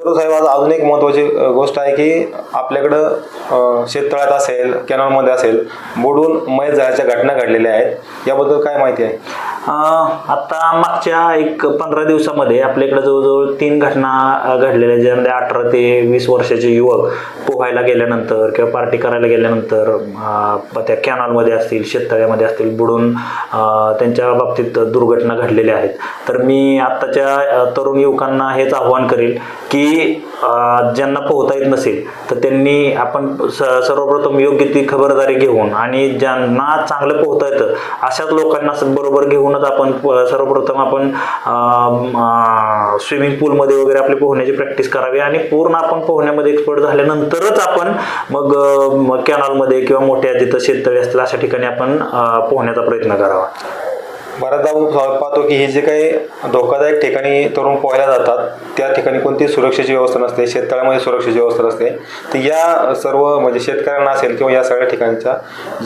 साहेब आज अजून एक महत्त्वाची गोष्ट आहे की आपल्याकडं शेततळ्यात असेल कॅनॉलमध्ये असेल बुडून मयत झाल्याच्या घटना घडलेल्या आहेत. याबद्दल काय माहिती आहे? आता मागच्या एक पंधरा दिवसामध्ये आपल्याकडे जवळजवळ तीन घटना घडलेल्या ज्यामध्ये अठरा ते वीस वर्षाचे युवक पोहायला गेल्यानंतर किंवा पार्टी करायला गेल्यानंतर त्या कॅनॉलमध्ये असतील शेततळ्यामध्ये असतील बुडून त्यांच्या बाबतीत दुर्घटना घडलेल्या आहेत. तर मी आत्ताच्या तरुण युवकांना हेच आव्हान करेल की ज्यांना पोहता येत नसेल तर त्यांनी आपण स सर्वप्रथम योग्य ती खबरदारी घेऊन आणि ज्यांना चांगलं पोहता येतं अशाच लोकांना बरोबर बरोबर म्हणूनच आपण सर्वप्रथम आपण स्विमिंग पूलमध्ये वगैरे आपली पोहण्याची प्रॅक्टिस करावी आणि पूर्ण आपण पोहण्यामध्ये एक्सपर्ट झाल्यानंतरच आपण मग कॅनॉलमध्ये किंवा मोठ्या जिथं शेततळी असतील अशा ठिकाणी आपण पोहण्याचा प्रयत्न करावा. बऱ्याचदा आपण पाहतो की हे जे काही धोकादायक ठिकाणी तरुण पोहायला जातात त्या ठिकाणी कोणती सुरक्षेची व्यवस्था नसते शेततळ्यामध्ये सुरक्षेची व्यवस्था नसते. तर या सर्व म्हणजे शेतकऱ्यांना असेल किंवा या सगळ्या ठिकाणच्या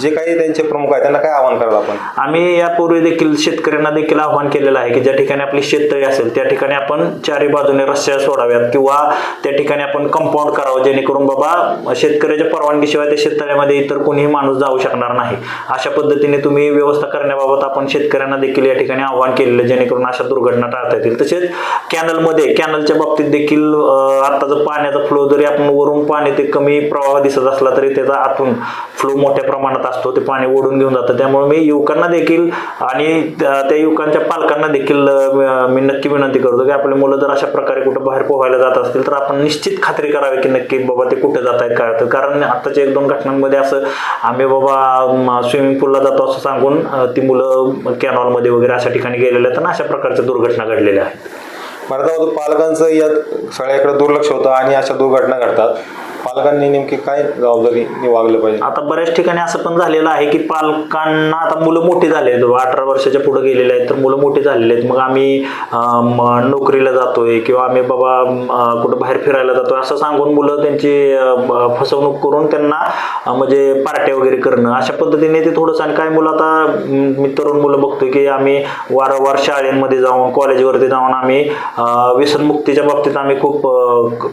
जे काही त्यांचे प्रमुख आहेत त्यांना काय आव्हान करावं आपण? आम्ही यापूर्वी देखील शेतकऱ्यांना देखील आव्हान केलेलं आहे की ज्या ठिकाणी आपली शेततळी असेल त्या ठिकाणी आपण चारी बाजूने रस्त्या सोडाव्यात किंवा त्या ठिकाणी आपण कंपाऊंड करावं जेणेकरून बाबा शेतकऱ्याच्या परवानगीशिवाय त्या शेततळ्यामध्ये इतर कोणीही माणूस जाऊ शकणार नाही. अशा पद्धतीने तुम्ही व्यवस्था करण्याबाबत आपण शेतकऱ्यांना देखील या ठिकाणी आव्हान केलेलं जेणेकरून अशा दुर्घटना टाळता येतील. तसेच कॅनलमध्ये कॅनलच्या बाबतीत देखील आता जर पाण्याचा फ्लो जरी आपण वरून पाणी ते कमी प्रवाह दिसत असला तरी त्याचा आतून फ्लो मोठ्या प्रमाणात असतो ते पाणी ओढून घेऊन जातं. त्यामुळे मी युवकांना देखील आणि त्या युवकांच्या पालकांना देखील मी नक्की विनंती करतो की आपले मुलं जर अशा प्रकारे कुठं बाहेर पोहायला जात असतील तर आपण निश्चित खात्री करावी की नक्की बाबा ते कुठे जात आहेत काय होतं. कारण आत्ताच्या एक दोन घटनांमध्ये असं आम्ही बाबा स्विमिंग पूलला जातो असं सांगून ती मुलं मध्ये वगैरे अशा ठिकाणी गेलेले तर अशा प्रकारच्या दुर्घटना घडलेल्या आहेत. बऱ्याचदा पालकांचं यात सगळ्याकडे दुर्लक्ष होतं आणि अशा दुर्घटना घडतात. पालकांनी नेमकी काय जबाबदारी वागलं पाहिजे? आता बऱ्याच ठिकाणी असं पण झालेलं आहे की पालकांना आता मुलं मोठी झाले आहेत. अठरा वर्षाच्या पुढे गेलेले आहेत तर मुलं मोठी झालेले आहेत. मग आम्ही नोकरीला जातोय किंवा आम्ही बाबा कुठं बाहेर फिरायला जातोय असं सांगून मुलं त्यांची फसवणूक करून त्यांना म्हणजे पार्ट्या वगैरे करणं. अशा पद्धतीने ते थोडंसं आणि काय मुलं आता मी तरुण मुलं बघतोय की आम्ही वारंवार शाळेमध्ये जाऊन कॉलेजवरती जाऊन आम्ही व्यसनमुक्तीच्या बाबतीत आम्ही खूप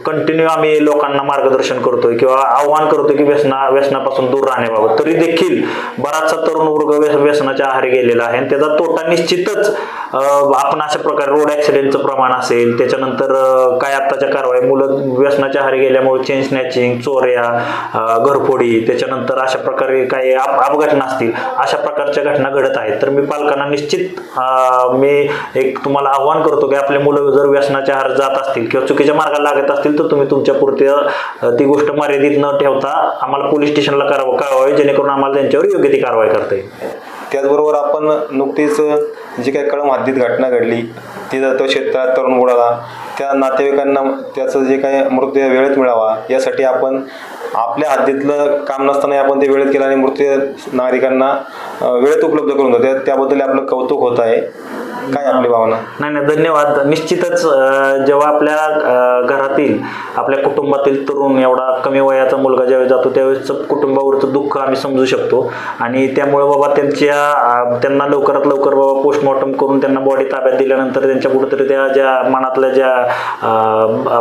कंटिन्यू आम्ही लोकांना मार्गदर्शन करतोय किंवा आव्हान करतोय की व्यसना व्यसनापासून दूर राहण्याबाबत. तरी देखील बराचसा तरुण वर्ग व्यसनाच्या आहारी गेलेला आहे आणि त्याचा तोटा निश्चितच आपण अशा प्रकारे रोड ऍक्सिडेंटचं प्रमाण असेल त्याच्यानंतर काय आत्ताच्या कारवाई मुलं व्यसनाच्या आहारी गेल्यामुळे चेन स्नॅचिंग चोऱ्या घरफोडी त्याच्यानंतर अशा प्रकारे काही अपघटना असतील अशा प्रकारच्या घटना घडत आहेत. तर मी पालकांना निश्चित मी एक तुम्हाला आव्हान करतो की आपले मुलं जर व्यसनाच्या आहार जात असतील किंवा चुकीच्या मार्गाला लागत असतील तर तुम्ही तुमच्या पुरते ती गोष्ट मर्यादित न ठेवता आम्हाला पोलीस स्टेशनला करावं कळवावी जेणेकरून आम्हाला त्यांच्यावर योग्य ती कारवाई करता येईल. त्याचबरोबर आपण नुकतीच जी काही कळम हद्दीत घटना घडली तिथं तो शेततळ्यात तरुण बुडाला. त्या नातेवाईकांना त्याचं जे काही मृत्यू वेळेत मिळावा यासाठी आपण आपल्या हद्दीतलं काम नसताना आपण ते वेळेत केलं आणि मृत्यू नागरिकांना वेळेत उपलब्ध करून देतो. त्याबद्दल आपलं कौतुक होत आहे. काय आपली भावना? नाही नाही धन्यवाद. निश्चितच जेव्हा आपल्या घरातील आपल्या कुटुंबातील तरुण एवढा कमी वयाचा मुलगा ज्यावेळेस जातो त्यावेळेस कुटुंबावरचं दुःख आम्ही समजू शकतो. आणि त्यामुळे बाबा त्यांच्या त्यांना लवकरात लवकर बाबा पोस्टमॉर्टम करून त्यांना बॉडी ताब्यात दिल्यानंतर त्यांच्या कुठंतरी त्या ज्या मनातल्या ज्या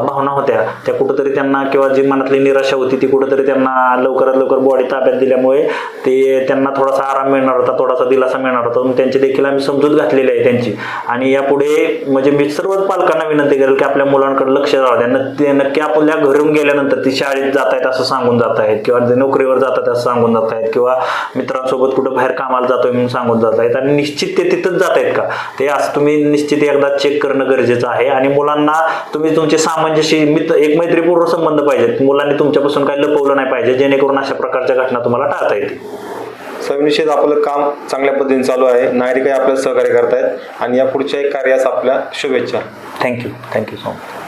भावना होत्या त्या कुठंतरी त्यांना किंवा जी मनातली निराशा होती ती कुठंतरी त्यांना लवकरात लवकर बॉडी ताब्यात दिल्यामुळे ते त्यांना थोडासा आराम मिळणार होता थोडासा दिलासा मिळणार होता. म्हणून त्यांची देखील आम्ही समजूत घातलेली आहे त्यांची. आणि यापुढे म्हणजे मी सर्वच पालकांना विनंती करेल की आपल्या मुलांकडे लक्ष राहू द्या नक्की नक्की आपल्या घरून गेल्यानंतर ती शाळेत जात आहेत असं सांगून जात आहेत किंवा ते नोकरीवर जातात असं सांगून जात आहेत किंवा मित्रांसोबत कुठं बाहेर कामाला जातोय म्हणून सांगून जात आहेत आणि निश्चित ते तिथंच जात आहेत का? ते असं तुम्ही निश्चित एकदा चेक करणं गरजेचं आहे आणि मुलांना तुम्ही तुमचे सामंजस्य मित्र एक मैत्रीपूर्ण संबंध पाहिजेत. मुलांनी तुमच्यापासून काही लपवलं नाही पाहिजे जेणेकरून अशा प्रकारच्या घटना तुम्हाला टाळता येतील. सविनिश्चित आपलं काम चांगल्या पद्धतीने चालू आहे. नागरिकही आपल्याला सहकार्य करतायत. आणि या पुढच्याही कार्यास आपल्या शुभेच्छा. Thank you thank you so much